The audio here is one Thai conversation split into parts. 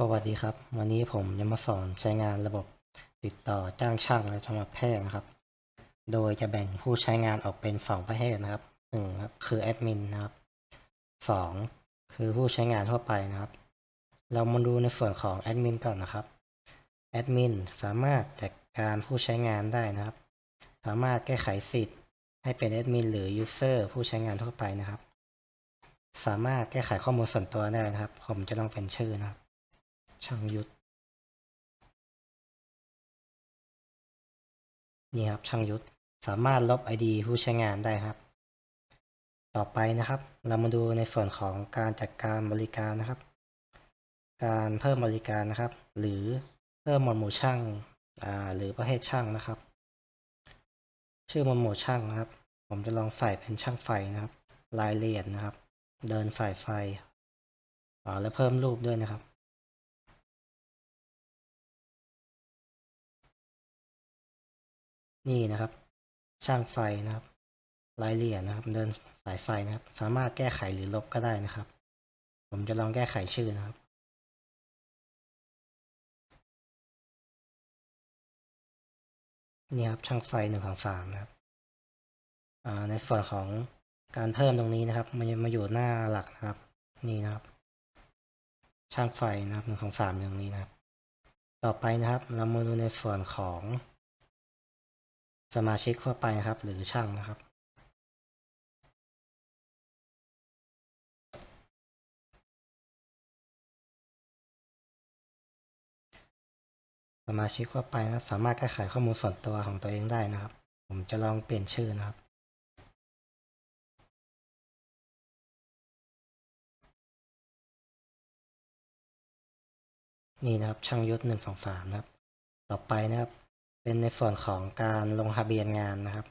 สวัสดีครับ วันนี้ผมจะมาสอนใช้งานระบบติดต่อจ้างช่างในจังหวัดแพร่นะครับ โดยจะแบ่งผู้ใช้งานออกเป็นสองประเภทนะครับหนึ่งครับคือแอดมินนะครับสองคือผู้ใช้งานทั่วไปนะครับ เรามาดูในส่วนของแอดมินก่อนนะครับแอดมินสามารถจัดการผู้ใช้งานได้นะครับ สามารถแก้ไขสิทธิ์ให้เป็นแอดมินหรือยูเซอร์ผู้ใช้งานทั่วไปนะครับ สามารถแก้ไขข้อมูลส่วนตัวได้นะครับ ผมจะต้องเป็นชื่อนะครับ ช่างยุทธนี่ครับช่างยุทธสามารถลบ ID ผู้ใช้งานได้ครับ ต่อไปนะครับ เรามาดูในส่วนของการจัดการบริการนะครับ การเพิ่มบริการนะครับ หรือเพิ่มหมวดหมู่ช่างาหรือประเภทช่างนะครับ ชื่อหมวดหมู่ช่างนะครับ ผมจะลองใส่เป็นช่างไฟนะครับรายละเอียดนะครับ เดินสายไฟอ่าและเพิ่มรูปด้วยนะครับ นี่นะครับ ช่างไฟนะครับรายละเอียดนะครับ เดินสายไฟนะครับ สามารถแก้ไขหรือลบก็ได้นะครับ ผมจะลองแก้ไขชื่อนะครับ นี่ครับช่างไฟหนึ่งของสามนะครับในส่วนของการเพิ่มตรงนี้นะครับ มันจะมาอยู่หน้าหลักนะครับ นี่นะครับ ช่างไฟนะครับหนึ่งของสามตรงนี้นะครับ ต่อไปนะครับ เรามาดูในส่วนของ สมาชิกทั่วไปนะครับ หรือช่างนะครับ สมาชิกทั่วไปนะครับ สามารถแก้ไขข้อมูลส่วนตัวของตัวเองได้นะครับ ผมจะลองเปลี่ยนชื่อนะครับนี่นะครับช่างยุทธหนึ่งสองสามนะครับ ต่อไปนะครับ เป็นในส่วนของการลงทะเบียนงานนะครับ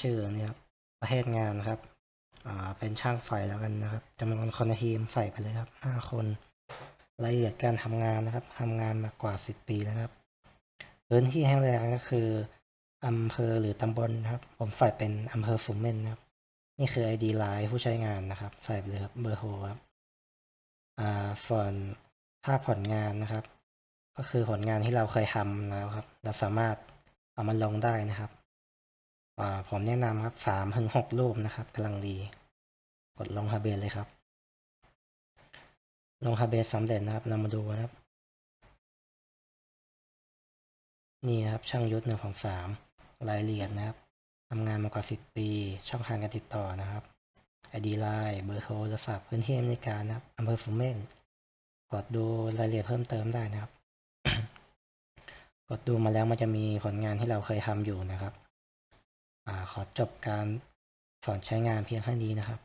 ชื่อนี่ครับประเภทงานนะครับอ่าเป็นช่างไฟแล้วกันนะครับจำนวนคนในทีมใส่ไปเลยครับห้าคนรายละเอียดการทำงานนะครับทำงานมากว่าสิบปีแล้วครับพื้นที่แห้งแล้งก็คืออำเภอหรือตำบลนะครับ ผมใส่เป็นอำเภอฟุมเมนนะครับ นี่คือ ID ไลน์ผู้ใช้งานนะครับใส่ไปเลยครับเบอร์โทรครับอ่าส่วนภาพผลงานนะครับ ก็คือผลงานที่เราเคยทำแล้วครับ เราสามารถเอามาลงได้นะครับผมแนะนำครับสามถึงหกรูปนะครับกำลังดี กดลงทะเบียนเลยครับ ลงทะเบียนสำเร็จนะครับเรามาดูนะครับ นี่ครับช่างยุทธหนึ่งของสามรายละเอียดนะครับทำงานมากว่าสิบปี ช่องทางการติดต่อนะครับ ID ไลน์เบอร์โทรศัพท์พื้นที่อำนวยการนะครับอำเภอฟูเมนกดดูรายละเอียดเพิ่มเติมได้นะครับ กดดูมาแล้วมันจะมีผลงานที่เราเคยทำอยู่นะครับอขอจบการสอนใช้งานเพียงเท่านี้นะครับ